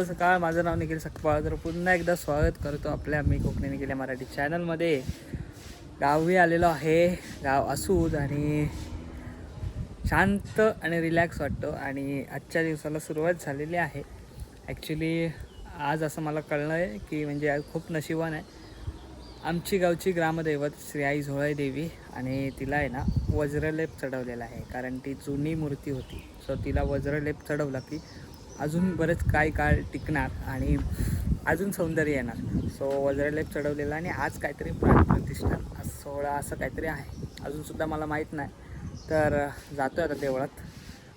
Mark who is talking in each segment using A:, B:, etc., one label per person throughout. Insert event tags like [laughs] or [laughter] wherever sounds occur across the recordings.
A: शुभ सकाळ माझं नाव निखिल सकपाळ तर पुन्हा एकदा स्वागत करतो आपल्या मी कोकणीने गेल्या मराठी चॅनलमध्ये. गावी आलेलो आहे. गाव असूद आणि शांत आणि रिलॅक्स वाटतो. आणि आजच्या दिवसाला सुरुवात झालेली आहे. ॲक्च्युली आज असं मला कळलं आहे की म्हणजे खूप नशिबान आहे. आमची गावची ग्रामदैवत श्री आई झोळाई देवी आणि तिला आहे ना वज्रलेप चढवलेला आहे. कारण ती जुनी मूर्ती होती. सो तिला वज्रलेप चढवला की अजून बरेच काय काळ टिकणार आणि अजून सौंदर्य येणार. सो वज्रलेप चढवलेला आणि आज काहीतरी प्राणप्रतिष्ठान आज सोहळा असं काहीतरी आहे. अजूनसुद्धा मला माहीत नाही. तर जातो आता देवळात.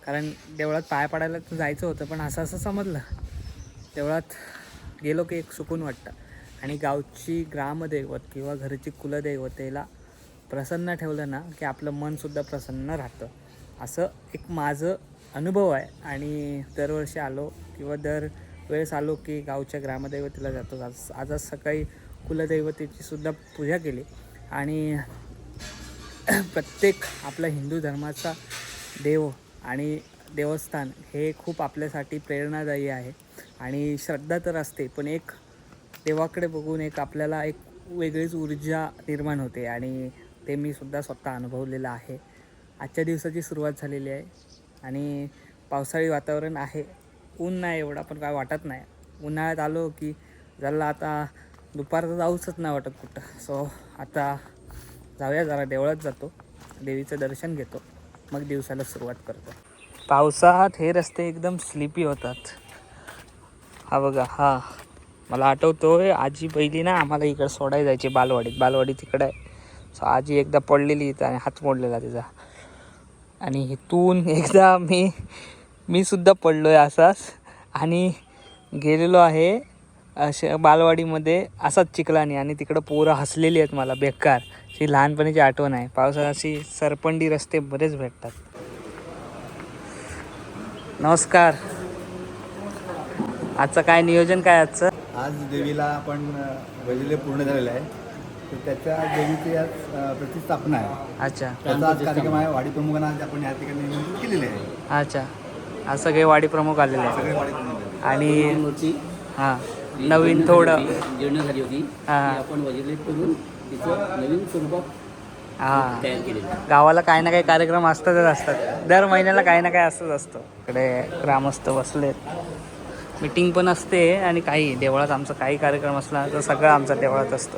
A: कारण देवळात पाया पडायला तर जायचं होतं पण असं असं समजलं. देवळात गेलो की एक सुकून वाटतं. आणि गावची ग्रामदैवत किंवा घरची कुलदैवतेला प्रसन्न ठेवलं ना की आपलं मनसुद्धा प्रसन्न राहतं. असं एक माझं अनुभव आहे. आणि दरवर्षी आलो किंवा दर वेळेस आलो की गावच्या ग्रामदैवतेला जातो. आज आज आज सकाळी कुलदैवतेची सुद्धा पूजा केली. आणि [clears throat] प्रत्येक आपला हिंदू धर्माचा देव आणि देवस्थान हे खूप आपल्यासाठी प्रेरणादायी आहे. आणि श्रद्धा तर असते पण एक देवाकडे बघून एक आपल्याला एक वेगळीच ऊर्जा निर्माण होते. आणि ते मी सुद्धा स्वतः अनुभवलेलं आहे. आजच्या दिवसाची सुरुवात झालेली आहे. आणि पावसाळी वातावरण आहे. ऊन नाही एवढा पण काय वाटत नाही. उन्हाळ्यात आलो की झालं आता दुपारचं जाऊच नाही वाटत कुठं. सो आता जाऊया जरा देवळात जातो. देवीचं दर्शन घेतो. मग दिवसाला सुरुवात करतो. पावसात हे रस्ते एकदम स्लिपी होतात. हा बघा हा. मला आठवतोय आजी पहिली ना आम्हाला इकडं सोडायला जायची बालवाडीत. बालवाडी तिकडे आहे. सो आजी एकदा पडलेली इथं आणि हात मोडलेला तिचा. आणि इथून एकदा मी मी सुद्धा पडलो आहे असाच. आणि गेलेलो आहे अशा बालवाडीमध्ये असाच चिखलाने. आणि तिकडं पोरं हसलेली आहेत मला बेकार. ही लहानपणीची आठवण आहे. पावसाळ्यात अशी सरपंडी रस्ते बरेच भेटतात. नमस्कार. आजचं काय नियोजन काय आजचं?
B: आज देवीला आपण वजिले पूर्ण झालेलं आहे. तर त्याच्या देवीची आज अ, आहे.
A: अच्छा.
B: त्याचा आज कार्यक्रम आहे. वाडी प्रमुखांना आज आपण या ठिकाणी निमंत्रित केलेले आहे.
A: अच्छा. आज सगळे वाडी प्रमुख आलेले आहेत.
B: सगळे वाडी प्रमुख
A: आणि
C: मूर्ती
A: हां. नवीन थोडं.
C: जीर्ण झाली होती ती
A: हा.
C: आपण वजिलेट करून तिचं नवीन स्वरूपात
A: हां.
C: तयार केलेलं आहे.
A: गावाला काही ना काही कार्यक्रम असतातच असतात. दर महिन्याला काही ना काही असतंच असतं. इकडे ग्रामस्थ बसलेत. मीटिंग पण असते आणि काही देवळात आमचा काही कार्यक्रम असला तर सगळं आमचा देवळात असतो.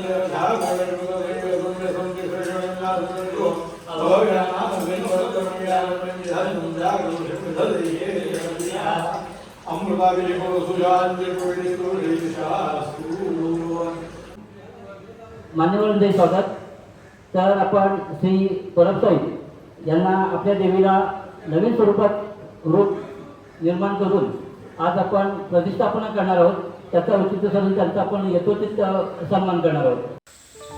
C: मान्यवरांचे स्वागत. तर आपण श्री परबसाई यांना आपल्या देवीला नवीन स्वरूपात रूप निर्माण करून आज आपण प्रतिष्ठापना करणार आहोत. त्याचा औचित्य साधून त्यांचा आपण यथोचित सन्मान करणार आहोत.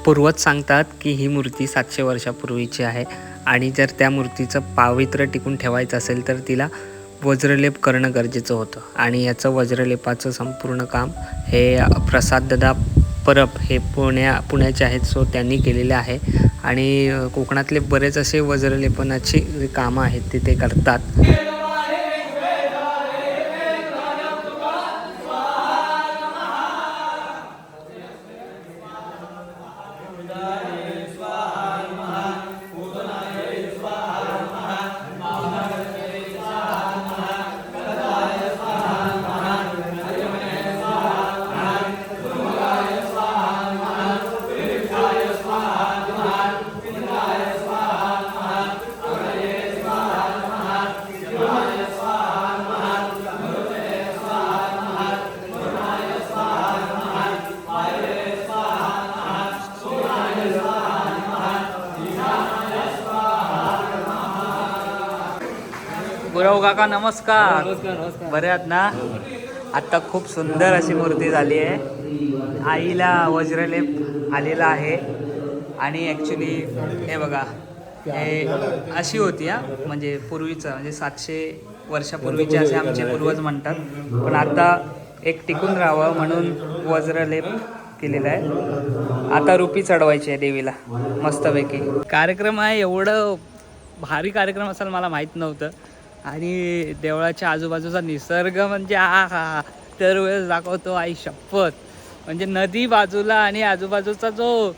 A: पूर्वज सांगतात की ही मूर्ती सातशे वर्षापूर्वीची आहे आणि जर त्या मूर्तीचं पावित्र्य टिकून ठेवायचं असेल तर तिला वज्रलेप करणं गरजेचं होतं. आणि याचं वज्रलेपाचं संपूर्ण काम हे प्रसाददा परब हे पुण्या पुण्याचे आहेत सो त्यांनी केलेले आहे. आणि कोकणातले बरेच असे वज्रलेपनाची कामं आहेत ते ते करतात. Amen. गुरव काका नमस्कार. बरे आहात ना? आता खूप सुंदर अशी मूर्ती झाली आहे. आईला वज्रलेप आलेला आहे. आणि ॲक्च्युली हे बघा हे अशी होती हा. म्हणजे पूर्वीचं म्हणजे सातशे वर्षापूर्वीचे असे आमचे पूर्वज म्हणतात. पण आता एक टिकून राहावं म्हणून वज्रलेप केलेला आहे. आता रुपी चढवायची आहे देवीला मस्तपैकी. कार्यक्रम आहे एवढं भारी कार्यक्रम असेल मला माहीत नव्हतं. आणि देवळाच्या आजूबाजूचा निसर्ग म्हणजे आ हा दरवेळेस दाखवतो आई शपथ. म्हणजे नदी बाजूला आणि आजूबाजूचा जो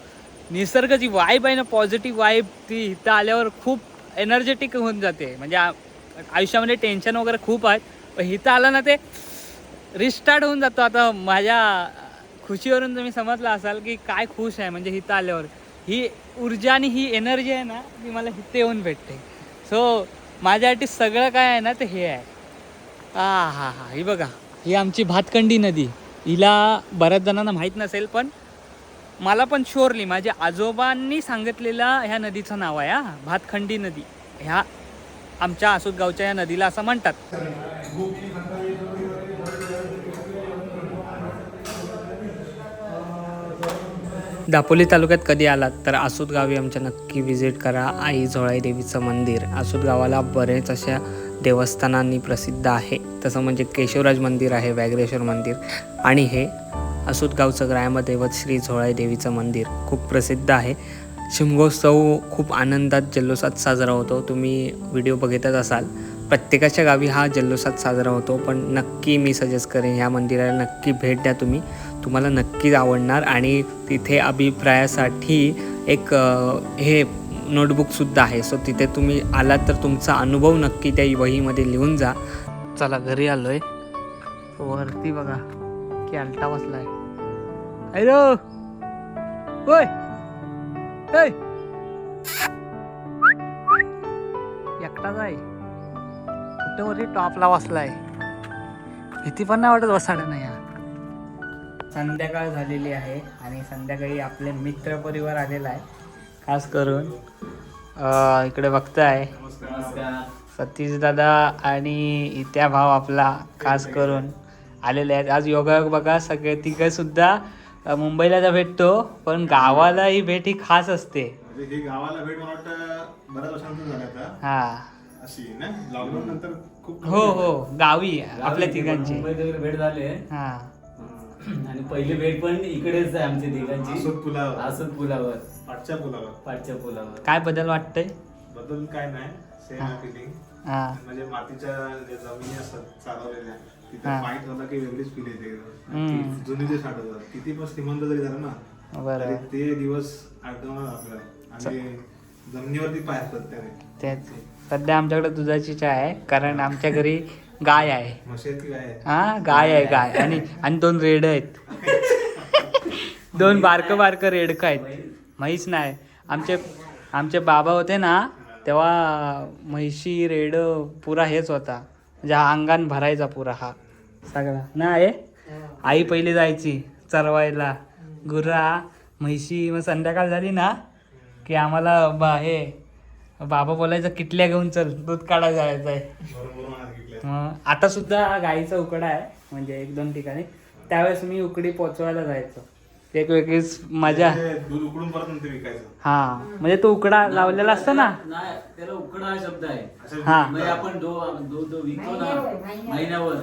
A: निसर्गची वाईब आहे ना पॉझिटिव्ह वाईब ती इथं आल्यावर खूप एनर्जेटिक होऊन जाते. म्हणजे आयुष्यामध्ये टेन्शन वगैरे खूप आहेत. पण इथं आलं ना ते रिस्टार्ट होऊन जातो. आता माझ्या खुशीवरून तुम्ही समजला असाल की काय खुश आहे म्हणजे इथं आल्यावर. ही ऊर्जा आणि ही एनर्जी आहे ना ती मला इथे येऊन भेटते. सो माझ्यासाठी सगळं काय आहे ना ते हे आहे. हा हा हा. ही बघा. ही आमची भातखंडी नदी. हिला बऱ्याच जणांना माहीत नसेल पण मला पण शोरली. माझ्या आजोबांनी सांगितलेला ह्या नदीचं नाव आहे हा. भातखंडी नदी. ह्या आमच्या आसूद गावच्या या नदीला असं म्हणतात. दापोली तालुक्यात कधी आलात? तर आसूद गावी आमच्या नक्की व्हिजिट करा. आई झोळाई देवीचं मंदिर. आसूद गावाला बरेच अशा देवस्थानांनी प्रसिद्ध आहे. तसं म्हणजे केशवराज मंदिर आहे व्याघ्रेश्वर मंदिर. आणि हे आसूद गावचं ग्रामदैवत श्री झोळाई देवीचं मंदिर खूप प्रसिद्ध आहे. शिमगोत्सव खूप आनंदात जल्लोषात साजरा होतो. तुम्ही व्हिडिओ बघितच असाल. प्रत्येकाच्या गावी हा जल्लोषात साजरा होतो. पण नक्की मी सजेस्ट करेन ह्या मंदिराला नक्की भेट द्या तुम्ही. तुम्हाला नक्कीच आवडणार आणि तिथे अभिप्रायासाठी एक हे नोटबुकसुद्धा आहे. सो तिथे तुम्ही आलात तर तुमचा अनुभव नक्की त्या वहीमध्ये लिहून जा. चला घरी आलो आहे वरती बघा की अल्टा बसला आहे हॅलो! होय! होय! एकटाच आहे कुठं वरती टॉपला बसलाय. भीती पण नाही वाटत बसाडं नाही संध्याकाळ झालेली आहे आणि संध्याकाळी आपले मित्र परिवार आलेला आहे. खास करून इकडे बघताय. सतीश दादा आणि इत्या भाव आपला खास करून आलेले आहेत. आज योगायोग बघा सगळे तिघं सुद्धा मुंबईला तर भेटतो पण गावाला ही भेट ही खास असते.
D: गावाला भेट मला वाटतं बऱ्याच वर्षांतून
A: हा.
D: अशी ना? लॉकडाऊन नंतर खूप
A: हो हो. गावी आपल्या तिघांची.
E: भेट झाली
A: हा. [clears throat]
E: आणि पहिली भेट पण इकडेच आहे आमच्या तिघांची.
D: आसोद पुलावर.
E: आसद पुलावर.
D: पाठच्या पुलावर.
E: पाठच्या पुलावर.
A: काय बदल वाटतंय?
D: बदल काय नाही. सेम फिलिंग
A: हा.
D: म्हणजे मातीच्या ज्या जमिनी असतात चालवलेल्या तिथे
A: हा.
D: झाला की वेगळीच फील येते. एकदम.
A: हम्म.
D: ती जुनी दिवस आठवतात किती पण श्रीमंत जरी झालं ना तरी
A: बरोबर
D: ते दिवस आठवणार आपल्याला. आणि जमिनीवरती पाय असतात त्याने.
A: तेच. सध्या आमच्याकडे दुधाची चाय आहे कारण आमच्या घरी गाय आहे.
D: आहे?
A: हा गाय आहे गाय. आणि आणि दोन रेड आहेत. [laughs] दोन बारक बारक रेडक आहेत. म्हैस नाही. आमचे आमचे बाबा होते ना तेव्हा म्हैशी रेड पुरा हेच होता. म्हणजे हा अंगान भरायचा पुरा हा सगळा. नाही आई पहिली जायची चरवायला. गुरा म्हैशी. मग संध्याकाळ झाली ना की आम्हाला बा हे बाबा बोलायचं किटल्या घेऊन चल दूध काढायला जायचं आहे. मग आता सुद्धा गाईचा उकडा आहे म्हणजे एक दोन ठिकाणी. त्यावेळेस मी उकडी पोचवायला जायचो. ते एक वेगळीच मजा.
D: दूध उकडून परत नंतर विकायचं.
A: हा म्हणजे तो उकडा लावलेला असतो ना?
E: नाही त्याला उकडा हा शब्द आहे.
A: हा.
E: म्हणजे आपण दो दूध विकतो ना महिन्यावर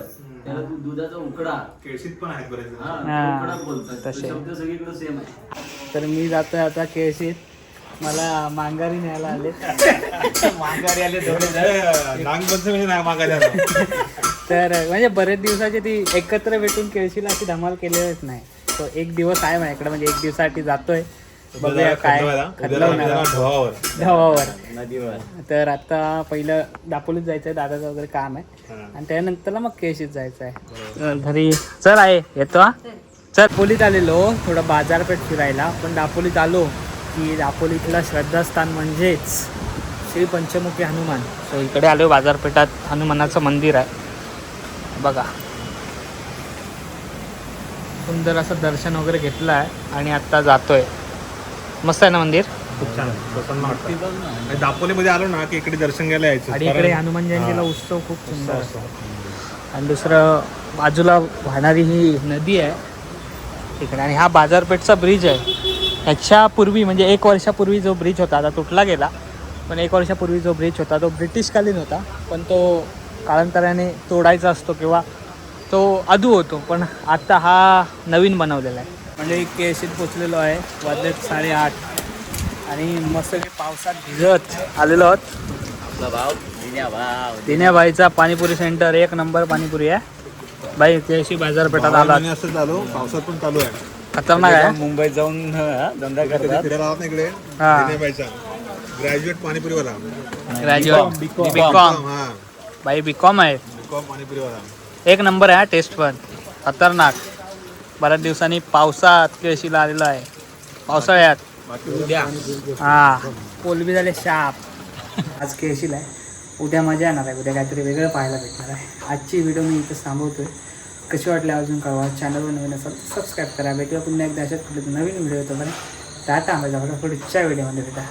E: त्याला दु- दुधाचा उकडा.
D: केळशीत पण आहेत बरेच
E: उकडा बोलतात.
A: तसे.
E: शब्द सगळीकडे सेम आहे.
A: तर मी जातोय आता केळशीत. मला मांगारी न्यायला आले. [laughs] मांगारी आले दोन
D: नागपंचमी.
A: तर म्हणजे बरेच दिवसाची ती एकत्र भेटून केळशीला अशी धमाल केलेलीच नाही. तो एक दिवस आहे माझ्याकडे म्हणजे एक दिवसासाठी जातोय. बघूया काय. धावावर
E: नदीवर
A: तर आता पहिलं दापोलीत जायचं आहे दादाचं वगैरे काम आहे.
D: हा.
A: आणि त्यानंतरला मग केशीत जायचं आहे तर घरी चल आहे येतो चल. दापोलीत आलेलो थोडं बाजारपेठ फिरायला. पण दापोलीत आलो. की दापोलीतलं श्रद्धास्थान म्हणजेच श्री पंचमुखी हनुमान. सो इकडे आलो बाजारपेठात. हनुमानाचं मंदिर आहे. बघा. सुंदर असं दर्शन वगैरे घेतलं आहे आणि आत्ता जातोय. मस्त आहे ना मंदिर?
D: खूप छान. प्रसन्न वाटतं. दापोलीमध्ये आलो ना की इकडे दर्शन घ्यायला यायचं.
A: आणि इकडे हनुमान जयंतीला. उत्सव खूप सुंदर असतो. आणि दुसरं बाजूला वाहणारी ही नदी आहे. तिकडे आणि हा बाजारपेठचा ब्रिज आहे. ह्याच्यापूर्वी म्हणजे एक वर्षापूर्वी जो ब्रिज होता आता तुटला गेला पण एक वर्षापूर्वी जो ब्रिज होता तो ब्रिटिशकालीन होता. पण तो कालांतराने तोडायचा असतो किंवा तो अधू होतो पण आता हा नवीन बनवलेला आहे. म्हणजे के एस पोचलेलो आहे वाजलेत साडेआठ. आणि मस्त पावसात भिजत आलेलो आहोत.
E: आपला भाव दिन्या भाव
A: दिन्याबाईचा पाणीपुरी सेंटर एक नंबर पाणीपुरी आहे. बाई त्याशी बाजारपेठात आला
D: असं चालू पावसात पण चालू आहे.
A: खतरनाक आहे.
E: मुंबईत जाऊन धंदा करतात.
D: फिरायला आहात ना इकडे.
A: हा.
D: ग्रॅज्युएट पाणीपुरीवाला.
A: ग्रॅज्युएट बी कॉम
D: हा.
A: बाई बी कॉम आहे.
D: बीकॉम पाणीपुरीवाला.
A: एक नंबर आहे टेस्ट पण. खतरनाक. बऱ्याच दिवसांनी पावसात केळशीला आलेलो आहे. पावसाळ्यात. हा. कोलबी झाले शाप. आज केळशीला आहे. उद्या मजा येणार आहे. उद्या काहीतरी वेगळं पाहायला भेटणार आहे. आजची व्हिडिओ मी इथं थांबवतोय. कशी वाटली अजून कळवा? चॅनलवर नवीन असाल तर सबस्क्राईब करा. भेटूया पुन्हा एकदा अशाच कुठे नवीन व्हिडिओ येतो पण टाटा माझ्या पुढच्या व्हिडिओमध्ये भेटा